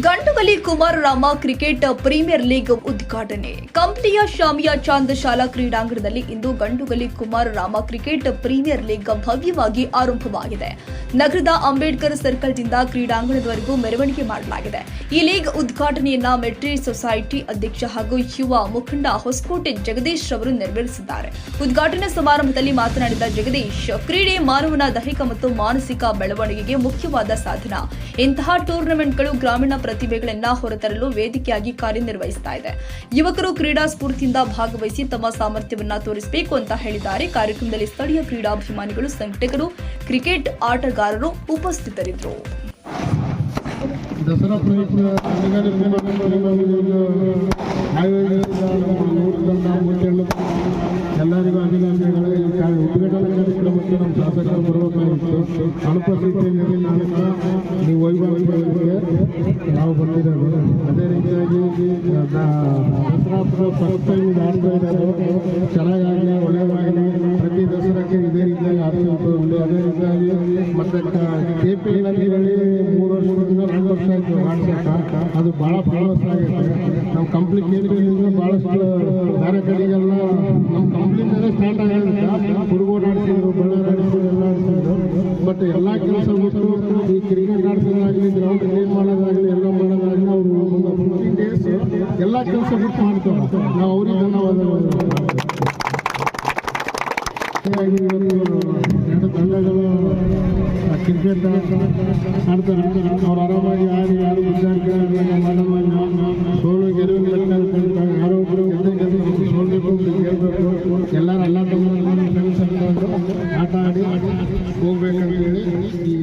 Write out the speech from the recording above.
Gandugali Kumararama cricket premier league ಉದ್ಘಾಟನೆ. ಕಂಪ್ಲಿಯ ಶಾಮಿಯ ಚಾಂದ್ ಶಾಲಾ ಕ್ರೀಡಾಂಗಣದಲ್ಲಿ ಇಂದು Gandugali Kumararama cricket premier league ಭವ್ಯವಾಗಿ ಆರಂಭವಾಗಿದೆ. ನಗರದ ಅಂಬೇಡ್ಕರ್ ಸರ್ಕಲ್ನಿಂದ ಕ್ರೀಡಾಂಗಣದವರೆಗೂ ಮೆರವಣಿಗೆ ಮಾಡಲಾಗಿದೆ. ಈ ಲೀಗ್ ಉದ್ಘಾಟನೆಯನ್ನ ಮೆಟ್ರಿ ಸೊಸೈಟಿ ಅಧ್ಯಕ್ಷ ಹಾಗೂ ಯುವ ಮುಖಂಡ ಹೊಸಕೋಟೆ ಜಗದೀಶ್ ಅವರು ನೆರವೇರಿಸಿದ್ದಾರೆ. ಉದ್ಘಾಟನಾ ಸಮಾರಂಭದಲ್ಲಿ ಮಾತನಾಡಿದ ಜಗದೀಶ್, ಕ್ರೀಡೆ ಮಾನವನ ದೈಹಿಕ ಮತ್ತು ಮಾನಸಿಕ ಬೆಳವಣಿಗೆಗೆ ಮುಖ್ಯವಾದ ಸಾಧನ. ಇಂತಹ ಟೂರ್ನಮೆಂಟ್ಗಳು ಗ್ರಾಮೀಣ ಪ್ರತಿಭೆಗಳನ್ನ ಹೊರತರಲು ವೇದಿಕೆಯಾಗಿ ಕಾರ್ಯನಿರ್ವಹಿಸ್ತಾ ಇದೆ. ಯುವಕರು ಕ್ರೀಡಾ ಸ್ಫೂರ್ತಿಯಿಂದ ಭಾಗವಹಿಸಿ ತಮ್ಮ ಸಾಮರ್ಥ್ಯವನ್ನ ತೋರಿಸಬೇಕು ಅಂತ ಹೇಳಿದ್ದಾರೆ. ಕಾರ್ಯಕ್ರಮದಲ್ಲಿ ಸ್ಥಳೀಯ ಕ್ರೀಡಾಭಿಮಾನಿಗಳು, ಸಂಘಟಕರು, ಕ್ರಿಕೆಟ್ ಆಟಗಾರರು ಉಪಸ್ಥಿತರಿದ್ದರು. ದಸರಾ ಪ್ರಯುಕ್ತ ಎಲ್ಲರಿಗೂ ಅಭಿನಂದನೆಗಳು. ಉದ್ಘಾಟನಾ ನಮ್ಮ ಶಾಸಕರು ಬರಬೇಕಾಗಿತ್ತು. ಅನುಪಸ್ಥಿತಿಯಲ್ಲಿ ನಾನು ನೀವು ವೈಭವಕ್ಕೆ ನಾವು ಬಂದಿದ್ದೇವೆ ಅದೇ ರೀತಿಯಾಗಿ ದ- ದಸರಾ ಫಸ್ಟ್ ಟೈಮ್ ಆಡ್ತಾ ಇದ್ದಾರೆ ಚೆನ್ನಾಗಾಗಲಿ ಒಳ್ಳೆಯದಾಗಲಿ ಪ್ರತಿ ದಸರಾಕ್ಕೆ ಇದೇ ರೀತಿಯಾಗಿ ಆಡ್ತಾ ಒಂದು ಅದೇ ರೀತಿಯಾಗಿ ಮತ್ತೆ ಕೆ ಪಿ ನದಿಗಳಲ್ಲಿ ಮೂರು ವರ್ಷದಿಂದ ನಾಲ್ಕು ವರ್ಷ ಆಯ್ತು ಆಡ್ಸಕ್ಕ ಅದು ಭಾಳ ಫೇಮಸ್ ಆಗೈತೆ ನಮ್ಮ ಕಂಪ್ನಿ ಕೆ ಪಿ ಭಾಳಷ್ಟು ಬೇರೆ ಕಡೆಗೆಲ್ಲ ನಮ್ಮ ಕಂಪ್ನಿಯಿಂದಲೇ ಸ್ಟಾರ್ಟ್ ಆಗಿರುತ್ತೆ ಹುಡುಗೋಡು ಆಡ್ತಿದ್ರು ಬಳ್ಳಾರಿ ಆಡಿಸಿದ್ರು ಎಲ್ಲ ಆಡ್ಸಿದ್ರು ಬಟ್ ಎಲ್ಲ ಕೆಲಸ ಮುಗಿಸ್ಕೊಂಡು ಈ ಕ್ರಿಕೆಟ್ ಆಡ್ಸೋದಾಗಲಿ ಗ್ರೌಂಡ್ ಎಲ್ಲ ಕೆಲಸ ಬಿಟ್ಟು ಮಾಡ್ತೇವೆ ನಾವು ಅವ್ರಿಗೆ ಧನ್ಯವಾದಗಳು ಎರಡು ತಂಡಗಳು ಕ್ರಿಕೆಟ್ ಆಡ್ತಾರೆ ಅವ್ರು ಆರಾಮಾಗಿ ಆಡಿ ಆಡಿ ವಿಚಾರಗಳನ್ನು ಮಾಡಮಾಡಿ ಸೋಲು ಗೆಲುವು ಯಾರೋ ಒಬ್ಬರು ಎಲ್ಲ ತಮ್ಮ ಫ್ರೆಂಡ್ಸ್ ಅಂತ ಆಟ ಆಡಿ ಹೋಗ್ಬೇಕಂತ ಹೇಳಿ ಈ